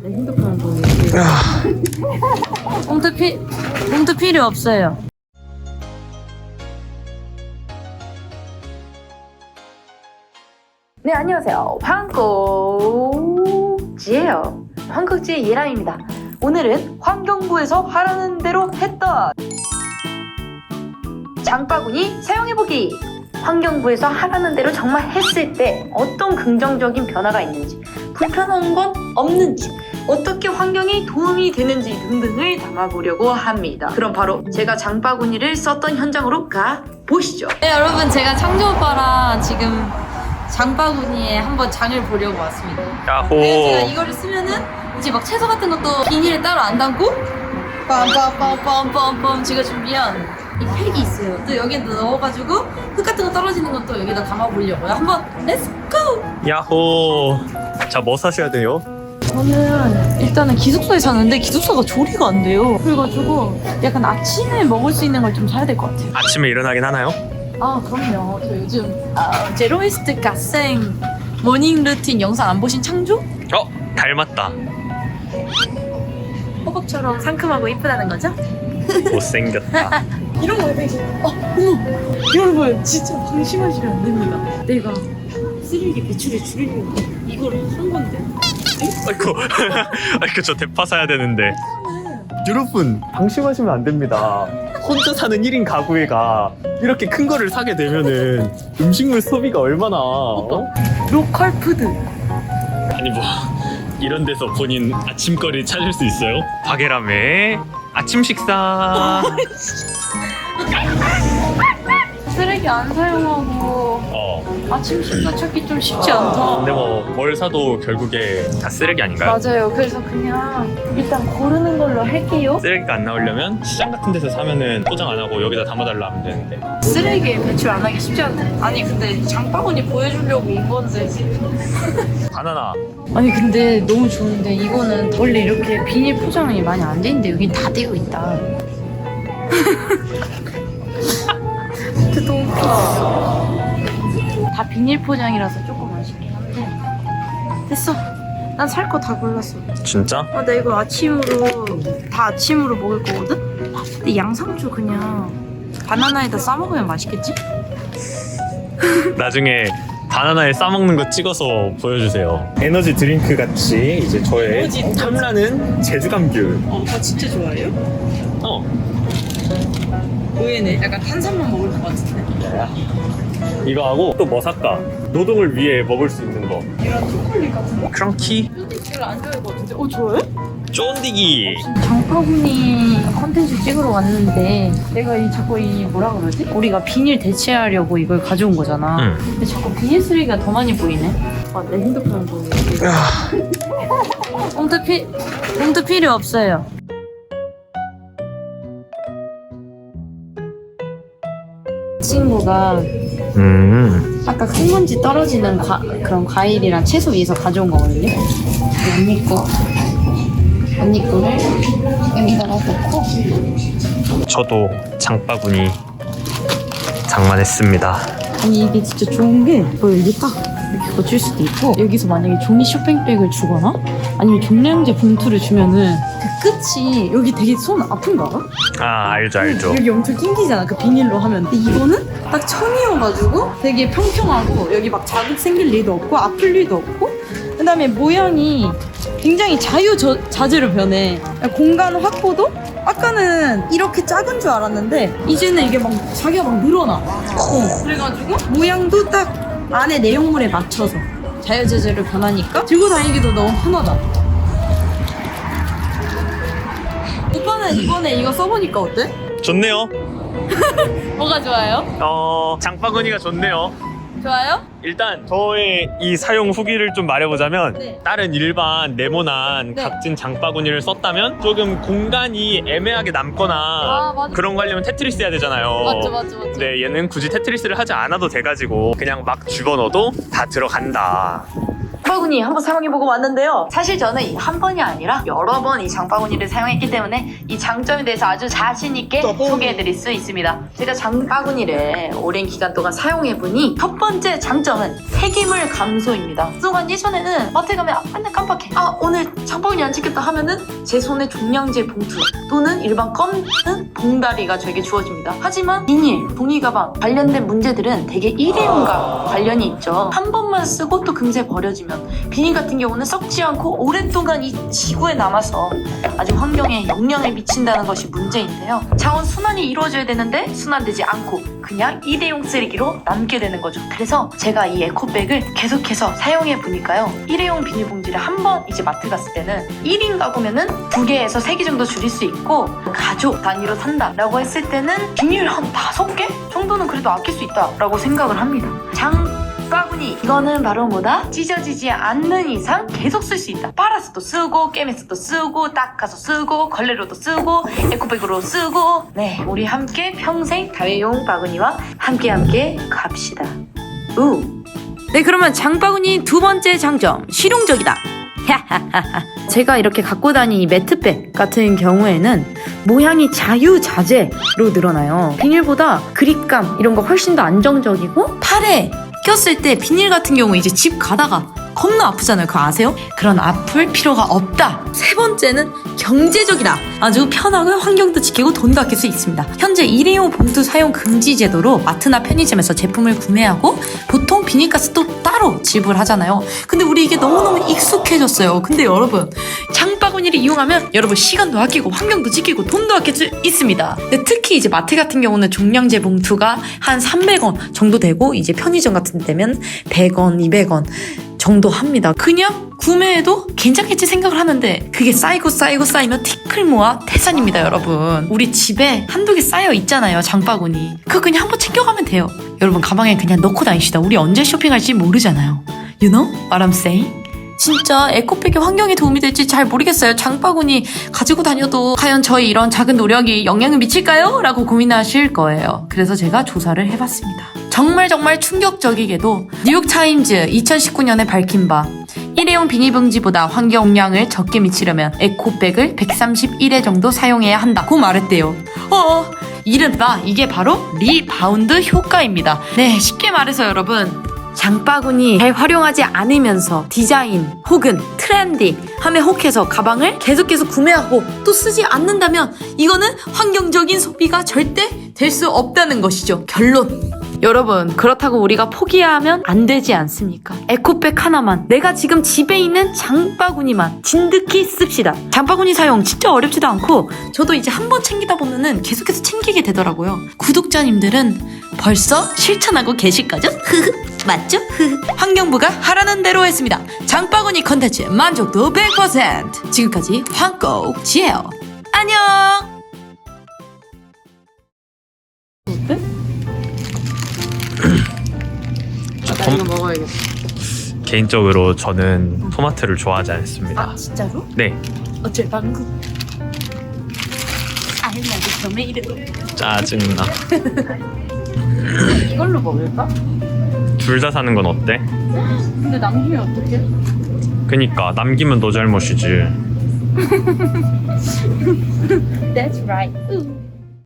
보고 봉투 피 봉투 필요 없어요. 네, 안녕하세요. 황국지예요. 황국지의 예람입니다. 오늘은 환경부에서 하라는 대로 했다. 장바구니 사용해보기. 환경부에서 하라는 대로 정말 했을 때 어떤 긍정적인 변화가 있는지, 불편한 건 없는지, 어떻게 환경에 도움이 되는지 등등을 담아보려고 합니다. 그럼 바로 제가 장바구니를 썼던 현장으로 가 보시죠. 네 여러분 제가 창조 오빠랑 지금 장바구니에 한번 장을 보려고 왔습니다. 야호. 제가 이거를 쓰면은 이제 막 채소 같은 것도 비닐에 따로 안 담고 빰빰빰빰빰빰 제가 준비한 이 팩이 있어요. 또 여기에 넣어가지고 흙 같은 거 떨어지는 것도 여기다 담아보려고요. 한번 렛츠 고! 야호. 자, 뭐 사셔야 돼요? 저는 일단은 기숙사에 사는데 기숙사가 조리가 안 돼요. 그래가지고 약간 아침에 먹을 수 있는 걸 좀 사야 될 것 같아요. 아침에 일어나긴 하나요? 아 그럼요. 저 요즘 아, 제로이스트 갓생 모닝 루틴 영상 안 보신 창조? 어, 닮았다. 호박처럼 상큼하고 이쁘다는 거죠? 못생겼다. 이런 거 되게 어, 어머 여러분 진짜 방심하시면 안 됩니다. 내가 쓰레기 배출을 줄이려고 이거를 한 건데. 아이고, 아이고, 저 대파 사야 되는데. 여러분, 방심하시면 안 됩니다. 혼자 사는 1인 가구애가 이렇게 큰 거를 사게 되면은 음식물 소비가 얼마나. 어? 로컬 푸드. 아니, 뭐, 이런 데서 본인 아침거리 찾을 수 있어요? 박예람의 아침 식사. 쓰레기 안 사용하고 어. 아침 식사 찾기 좀 쉽지 않다. 근데 뭐, 뭘 사도 결국에 다 쓰레기 아닌가요? 맞아요. 그래서 그냥 일단 고르는 걸로 할게요. 쓰레기가 안 나오려면 시장 같은 데서 사면은 포장 안 하고 여기다 담아달라 하면 되는데 쓰레기 배출 안 하기 쉽지 않다. 아니 근데 장바구니 보여주려고 인 건데. 바나나 아니 근데 너무 좋은데 이거는 원래 이렇게 비닐 포장이 많이 안 되는데 여긴 다 되어 있다. 진짜 너무 웃겨. 다 비닐 포장이라서 조금 아쉽긴 한데 됐어. 난 살 거 다 골랐어. 진짜? 아, 나 이거 아침으로 다 아침으로 먹을 거거든. 근데 양상추 그냥 바나나에다 싸 먹으면 맛있겠지? 나중에 바나나에 싸먹는 거 찍어서 보여주세요 에너지 드링크 같이 이제 저의 탐나는 제주 감귤 어, 저 진짜 좋아해요. 어 의외네. 약간 탄산만 먹을 것 같은데. 이거 하고 또 뭐 살까? 노동을 위해 먹을 수 있는 거 이런 초콜릿 같은 거. 크런키 별로 안 좋아할 것 같은데. 어 좋아해? 쫀디기 장바구니 컨텐츠 찍으러 왔는데 내가 이 자꾸 이 뭐라 그러지? 우리가 비닐 대체하려고 이걸 가져온 거잖아. 응. 근데 자꾸 비닐 쓰레기가 더 많이 보이네. 아, 내 핸드폰 보고. 봉투 피 봉투 필요 없어요. 친구가 음. 아까 큰 먼지 떨어지는 과, 그런 과일이랑 채소 위에서 가져온 거거든요. 언니 거 언니 거를 여기다가 넣고. 저도 장바구니 장만했습니다. 아니 이게 진짜 좋은 게뭐 여기 딱 이렇게 거칠 수도 있고 여기서 만약에 종이 쇼핑백을 주거나 아니면 종량제 봉투를 주면은 그 끝이 여기 되게 손 아픈가 봐? 아? 알죠 알죠. 여기 엄청 낑기잖아 그 비닐로 하면. 근데 이거는 딱 천이어가지고 되게 평평하고 여기 막 자국 생길 리도 없고 아플 리도 없고. 그 다음에 모양이 굉장히 자유자재로 변해. 공간 확보도 아까는 이렇게 작은 줄 알았는데 이제는 이게 막 자기가 막 늘어나. 어, 그래가지고 모양도 딱 안에 내용물에 맞춰서 자유자재로 변하니까 들고 다니기도 너무 편하다 오빠는 이번에 이거 써보니까 어때? 좋네요 뭐가 좋아요? 어 장바구니가 좋네요 좋아요? 일단 저의 이 사용 후기를 좀 말해보자면 네. 다른 일반 네모난 네. 각진 장바구니를 썼다면 조금 공간이 애매하게 남거나 아, 맞아. 그런 거 하려면 테트리스 해야 되잖아요 맞죠 맞죠 맞죠 근데 얘는 굳이 테트리스를 하지 않아도 돼가지고 그냥 막 집어넣어도 다 들어간다 장바구니 한번 사용해보고 왔는데요. 사실 저는 이 한 번이 아니라 여러 번 이 장바구니를 사용했기 때문에 이 장점에 대해서 아주 자신있게 소개해드릴 수 있습니다. 제가 장바구니를 오랜 기간 동안 사용해보니 첫 번째 장점은 폐기물 감소입니다. 그동안 예전에는 마트에 가면 아, 맨날 깜빡해. 아 오늘 장바구니 안 챙겼다 하면은 제 손에 종량제 봉투 또는 일반 검은 봉다리가 저에게 주어집니다. 하지만 비닐, 종이 가방 관련된 문제들은 대개 일회용과 관련이 있죠. 한 번만 쓰고 또 금세 버려지면 비닐 같은 경우는 썩지 않고 오랫동안 이 지구에 남아서 아주 환경에 영향을 미친다는 것이 문제인데요. 자원 순환이 이루어져야 되는데 순환되지 않고 그냥 일회용 쓰레기로 남게 되는 거죠. 그래서 제가 이 에코백을 계속해서 사용해 보니까요. 일회용 비닐봉지를 한 번 이제 마트 갔을 때는 1인 가구면은 두 개에서 세개 정도 줄일 수 있고 가족 단위로 산다라고 했을 때는 비닐 한 다섯 개 정도는 그래도 아낄 수 있다라고 생각을 합니다. 장 바구니 이거는 바로 뭐다? 찢어지지 않는 이상 계속 쓸 수 있다 빨아서도 쓰고 깨매서도 쓰고 닦아서 쓰고 걸레로도 쓰고 에코백으로 쓰고 네 우리 함께 평생 다회용 바구니와 함께 함께 갑시다 우. 네 그러면 장바구니 두 번째 장점 실용적이다 제가 이렇게 갖고 다니는 이 매트백 같은 경우에는 모양이 자유자재로 늘어나요. 비닐보다 그립감 이런 거 훨씬 더 안정적이고 팔에 꼈을 때 비닐 같은 경우 이제 집 가다가 겁나 아프잖아요. 그거 아세요? 그런 아플 필요가 없다. 세 번째는 경제적이다. 아주 편하고 환경도 지키고 돈도 아낄 수 있습니다. 현재 일회용 봉투 사용 금지 제도로 마트나 편의점에서 제품을 구매하고 보통 비닐가스도 따로 지불하잖아요. 근데 우리 이게 너무너무 익숙해졌어요. 근데 여러분 장바구니를 이용하면 여러분 시간도 아끼고 환경도 지키고 돈도 아낄 수 있습니다. 근데 특히 이제 마트 같은 경우는 종량제 봉투가 한 300원 정도 되고 이제 편의점 같은 데면 100원, 200원 정도 합니다. 그냥 구매해도 괜찮겠지 생각을 하는데 그게 쌓이고 쌓이고 쌓이면 티끌 모아 태산입니다, 여러분. 우리 집에 한두 개 쌓여 있잖아요, 장바구니. 그거 그냥 한번 챙겨가면 돼요. 여러분 가방에 그냥 넣고 다니시다. 우리 언제 쇼핑할지 모르잖아요. You know what I'm saying? 진짜 에코백이 환경에 도움이 될지 잘 모르겠어요. 장바구니 가지고 다녀도 과연 저희 이런 작은 노력이 영향을 미칠까요? 라고 고민하실 거예요. 그래서 제가 조사를 해봤습니다. 정말 정말 충격적이게도 뉴욕 타임즈 2019년에 밝힌 바 일회용 비닐봉지보다 환경 영향을 적게 미치려면 에코백을 131회 정도 사용해야 한다고 말했대요. 어, 이른바 이게 바로 리바운드 효과입니다. 네, 쉽게 말해서 여러분 장바구니 잘 활용하지 않으면서 디자인 혹은 트렌디 함에 혹해서 가방을 계속해서 구매하고 또 쓰지 않는다면 이거는 환경적인 소비가 절대 될 수 없다는 것이죠. 결론. 여러분, 그렇다고 우리가 포기하면 안 되지 않습니까? 에코백 하나만, 내가 지금 집에 있는 장바구니만 진득히 씁시다. 장바구니 사용 진짜 어렵지도 않고, 저도 이제 한 번 챙기다 보면은 계속해서 챙기게 되더라고요. 구독자님들은 벌써 실천하고 계실 거죠? 흐흐. 맞죠? 흐흐. 환경부가 하라는 대로 했습니다. 장바구니 컨텐츠 만족도 100%. 지금까지 황고 지혜요. 안녕! 먹어야겠어. 개인적으로 저는 토마토를 좋아하지 않습니다. 아 진짜로? 네, 어쩔 방구. 알나도 토메이로. 짜증나. 이걸로 먹을까? 둘 다 사는 건 어때? 근데 남기면 어떡해? 그니까 남기면 너 잘못이지. That's right.